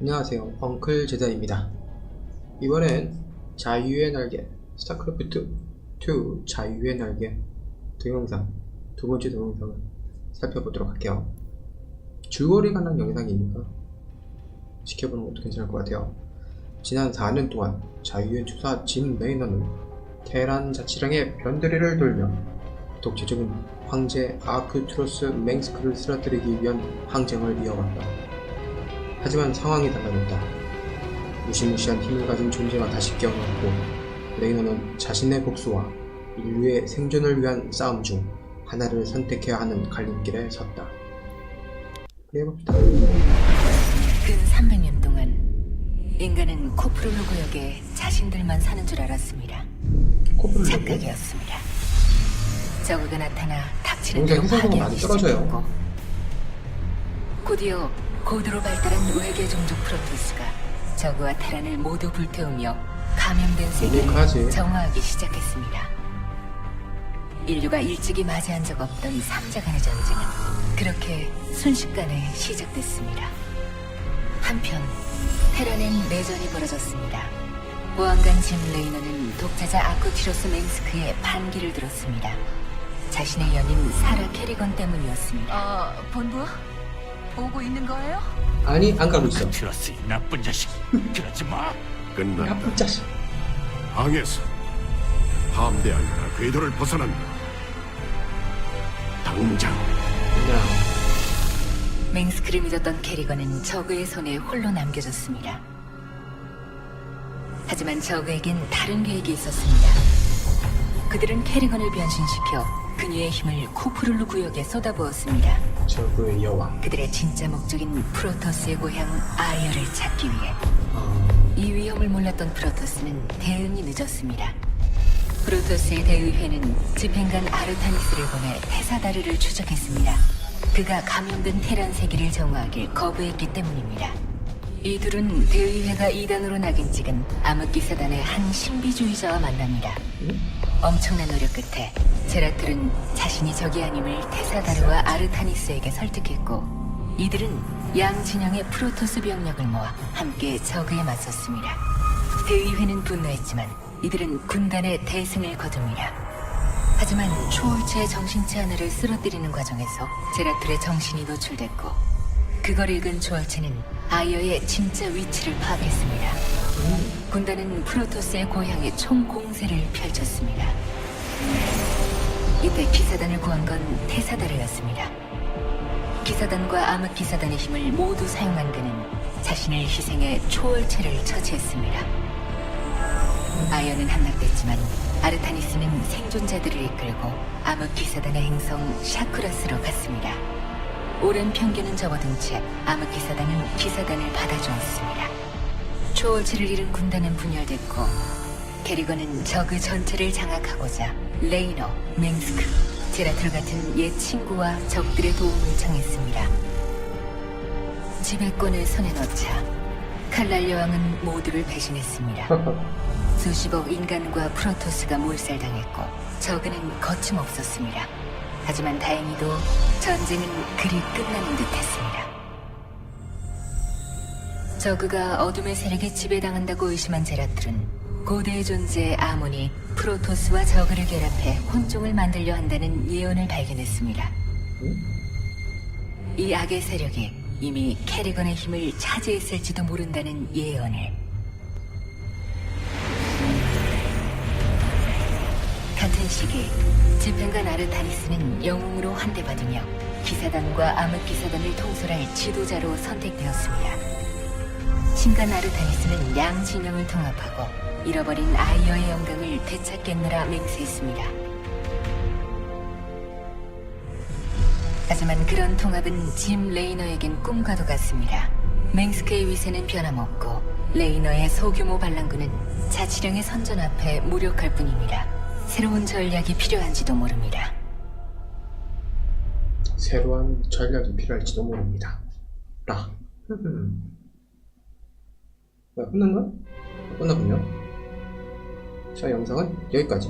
안녕하세요. 엉클 제자입니다. 이번엔 자유의 날개, 스타크래프트 2 자유의 날개 동영상, 두 번째 동영상을 살펴보도록 할게요. 줄거리 관한 영상이니까 지켜보는 것도 괜찮을 것 같아요. 지난 4년 동안 자유의 주사 진 레이너는 테란 자치령의 변두리를 돌며 독재적인 황제 아크투로스 맹스크를 쓰러뜨리기 위한 항쟁을 이어갔다. 하지만 상황이 달라졌다. 무시무시한 힘을 가진 존재가 다시 깨어났고 레이너는 자신의 복수와 인류의 생존을 위한 싸움 중 하나를 선택해야 하는 갈림길에 섰다. 해봅시다. 근 300년 동안 인간은 코프르루 구역에 자신들만 사는 줄 알았습니다. 내고 착각이었습니다. 저그가 나타나 닥치는 대로 파괴하기. 시작했고 곧이어 고도로 발달한 외계 종족 프로토스가 저그와 테란을 모두 불태우며 감염된. 세계를 정화하기 시작했습니다. 인류가 일찍이 맞이한 적 없던 삼자 간의 전쟁은 그렇게 순식간에 시작됐습니다. 한편 테란엔 내전이 벌어졌습니다. 보안관 짐 레이너는 독재자 아쿠티로스 맹스크의 반기를 들었습니다. 자신의 연인 사라 캐리건 때문이었습니다. 아, 본부? 보고 있는 거예요? 아니 안 가고 있어. 트러스 이 나쁜 자식 그러지 마 끝났다. 나쁜 자식. 항에서 함대 아니라 궤도를 벗어난다. 당장 맹스크를 믿었던 캐리건은 저그의 손에 홀로 남겨졌습니다. 하지만 저그에겐 다른 계획이 있었습니다. 그들은 캐리건을 변신시켜 그녀의 힘을 쿠프룰루 구역에 쏟아부었습니다. 저그의 여왕. 그들의 진짜 목적인 프로토스의 고향 아이어를 찾기 위해 아, 이 위험을 몰랐던 프로토스는 대응이 늦었습니다. 프로토스의 대의회는 집행관 아르타니스를 보내 테사다르를 추적했습니다. 그가 감염된 테란 세기를 정화하길 거부했기 때문입니다. 이 둘은 대의회가 이단으로 낙인 찍은 암흑기사단의 한 신비주의자와 만납니다. 엄청난 노력 끝에 제라툴은 자신이 적이 아님을 테사다르와 아르타니스에게 설득했고 이들은 양 진영의 프로토스 병력을 모아 함께 적에 맞섰습니다. 대의회는 분노했지만 이들은 군단의 대승을 거둡니다. 하지만 초월체의 정신체 하나를 쓰러뜨리는 과정에서 제라툴의 정신이 노출됐고 그걸 읽은 초월체는 아이어의 진짜 위치를 파악했습니다. 군단은 프로토스의 고향에 총 공세를 펼쳤습니다. 이때 기사단을 구한 건 테사다르였습니다. 기사단과 암흑 기사단의 힘을 모두 사용한 그는 자신을 희생해 초월체를 처치했습니다. 아이어는 함락됐지만 아르타니스는 생존자들을 이끌고 암흑 기사단의 행성 샤크라스로 갔습니다. 오랜 편견은 접어둔 채 암흑 기사단은 기사단을 받아주었습니다. 초월체를 잃은 군단은 분열됐고 캐리건은 적의 전체를 장악하고자 레이너, 맹스크, 제라틀 같은 옛 친구와 적들의 도움을 청했습니다. 지배권을 손에 넣자 칼날 여왕은 모두를 배신했습니다. 수십억 인간과 프로토스가 몰살당했고 적은 거침없었습니다. 하지만 다행히도 전쟁은 그리 끝나는 듯했습니다. 저그가 어둠의 세력에 지배당한다고 의심한 제라툴은 고대의 존재 아몬이 프로토스와 저그를 결합해 혼종을 만들려 한다는 예언을 발견했습니다. 이 악의 세력이 이미 캐리건의 힘을 차지했을지도 모른다는 예언을 같은 시기 집행관 아르타니스는 영웅으로 환대받으며 기사단과 암흑기사단을 통솔할 지도자로 선택되었습니다. 신간 아르타니스는 양 진영을 통합하고 잃어버린 아이어의 영광을 되찾겠느라 맹세했습니다. 하지만 그런 통합은 짐 레이너에겐 꿈과도 같습니다. 맹스크의 위세는 변함없고 레이너의 소규모 반란군은 자치령의 선전 앞에 무력할 뿐입니다. 새로운 전략이 필요한지도 모릅니다. 새로운 전략이 필요할지도 모릅니다. 라. 뭐야, 끝난가? 끝나군요. 자, 영상은 여기까지.